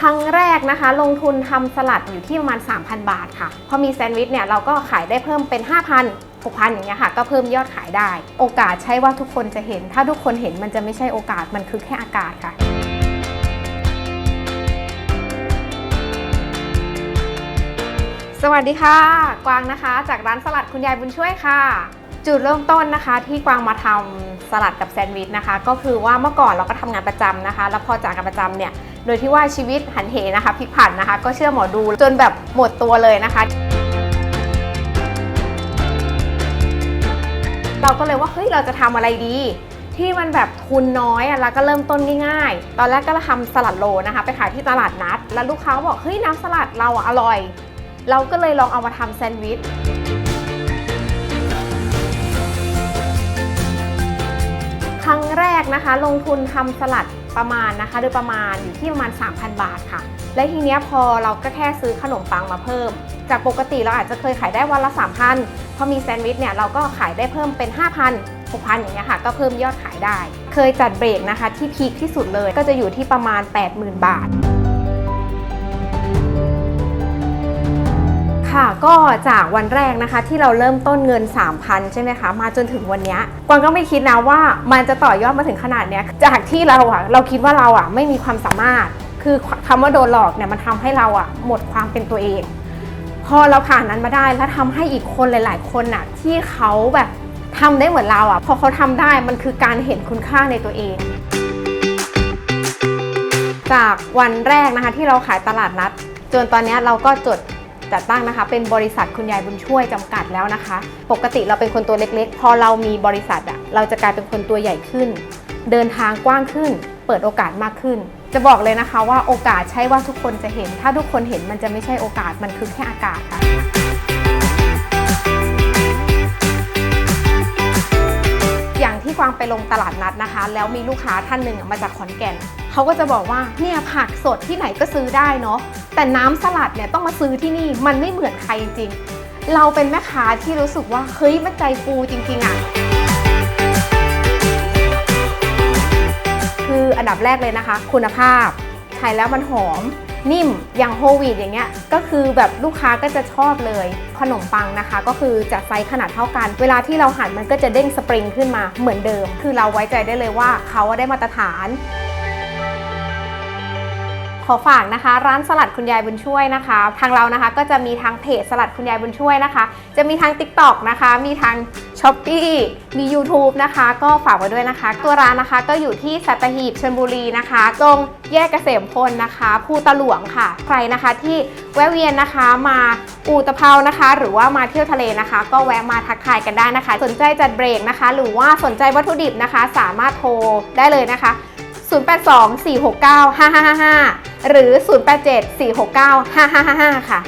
ครั้งแรกนะคะ ลงทุนทำสลัดอยู่ที่ประมาณ 3,000 บาทค่ะ พอมีแซนด์วิชเนี่ยเราก็ขายได้เพิ่มเป็น 5,000 6,000อย่างเงี้ยค่ะ ก็เพิ่มยอดขายได้ โอกาสใช่ว่าทุกคนจะเห็น ถ้าทุกคนเห็นมันจะไม่ใช่โอกาสมันคือแค่อากาศค่ะสวัสดีค่ะ กวางนะคะ จากร้านสลัดคุณยายบุญช่วยค่ะ จุดเริ่มต้นนะคะที่กวางมาทำสลัดกับแซนด์วิชนะคะ ก็คือว่าเมื่อก่อนเราก็ทำงานประจำนะคะ แล้วพอจากงานประจำเนี่ยโดยที่ว่าชีวิตหันเหนะคะพลิกผันนะคะ ก็เชื่อหมอดูจนแบบหมดตัวเลยนะคะ เราก็เลยว่าเฮ้ยเราจะทำอะไรดีที่มันแบบทุนน้อยอะแล้วก็เริ่มต้นง่ายๆ ตอนแรกก็ทำสลัดโลนะคะ ไปขายที่ตลาดนัด แล้วลูกค้าบอกเฮ้ยน้ำสลัดเราอะอร่อย เราก็เลยลองเอามาทำแซนด์วิช รั้งแรกนะคะ ลงทุนทำสลัดประมาณนะคะ โดยประมาณอยู่ที่ประมาณ 3,000 บาทค่ะ และทีเนี้ยพอเราก็แค่ซื้อขนมปังมาเพิ่ม จากปกติเราอาจจะเคยขายได้วันละ 3,000พอมีแซนด์วิชเนี่ยเราก็ขายได้เพิ่มเป็น 5,000 6,000 อย่างเงี้ยค่ะ ก็เพิ่มยอดขายได้ เคยจัดเบรกนะคะที่พีคที่สุดเลยก็จะอยู่ที่ประมาณ 80,000 บาท ค่ะ ก็จากวันแรกนะคะ ที่เราเริ่มต้นเงิน 3,000 ใช่ไหมคะ มาจนถึงวันนี้กวางก็ไม่คิดนะว่ามันจะต่อยอดมาถึงขนาดเนี้ยจากที่เราอะเราคิดว่าเราอะไม่มีความสามารถ คือคำว่าโดนหลอกเนี่ยมันทำให้เราอะหมดความเป็นตัวเอง พอเราผ่านนั้นมาได้แล้วทำให้อีกคนหลาย ๆ คนน่ะที่เขาแบบทำได้เหมือนเราอะพอเขาทำได้มันคือการเห็นคุณค่าในตัวเองจากวันแรกนะคะที่เราขายตลาดนัด จนตอนนี้เราก็จด จัดตั้งนะคะ เป็นบริษัทคุณยายบุญช่วยจำกัดแล้วนะคะ ปกติเราเป็นคนตัวเล็กๆ พอเรามีบริษัทอะเราจะกลายเป็นคนตัวใหญ่ขึ้น เดินทางกว้างขึ้น เปิดโอกาสมากขึ้น จะบอกเลยนะคะว่าโอกาสใช่ว่าทุกคนจะเห็น ถ้าทุกคนเห็นมันจะไม่ใช่โอกาสมันคือแค่อากาศค่ะอย่างที่กวางไปลงตลาดนัดนะคะ แล้วมีลูกค้าท่านหนึ่งมาจากขอนแก่นเขาก็จะบอกว่าเนี่ยผักสดที่ไหนก็ซื้อได้เนาะ แต่น้ำสลัดเนี่ยต้องมาซื้อที่นี่มันไม่เหมือนใครจริง เราเป็นแม่ค้าที่รู้สึกว่าเฮ้ยมันใจฟูจริง ๆอะคืออันดับแรกเลยนะคะ คุณภาพใช้แล้วมันหอมนิ่มอย่างโฮวีตอย่างเงี้ยก็คือแบบลูกค้าก็จะชอบเลย ขนมปังนะคะ ก็คือจะไซส์ขนาดเท่ากัน เวลาที่เราหั่นมันก็จะเด้งสปริงขึ้นมาเหมือนเดิม คือเราไว้ใจได้เลยว่าเขาได้มาตรฐาน ขอฝากนะคะ ร้านสลัดคุณยายบุญช่วยนะคะ ทางเรานะคะก็จะมีทางเพจสลัดคุณยายบุญช่วยนะคะ จะมีทาง TikTok นะคะ มีทาง s h อ p e e มี YouTube นะคะ ก็ฝากไว้ด้วยนะคะ ตัวร้านนะคะก็อยู่ที่สัตหีบชลบุรีนะคะ ตรงแยกเกษมพลนะคะภูตะหลวงค่ะ ใครนะคะที่แวะเวียนนะคะมาอูตะเภานะคะ หรือว่ามาเที่ยวทะเลนะคะ ก็แวะมาทักทายกันได้นะคะ สนใจจัดเบรกนะคะ หรือว่าสนใจวัตถุดิบนะคะ สามารถโทรได้เลยนะคะ 082 469 5555 หรือ 087 469 5555 ค่ะ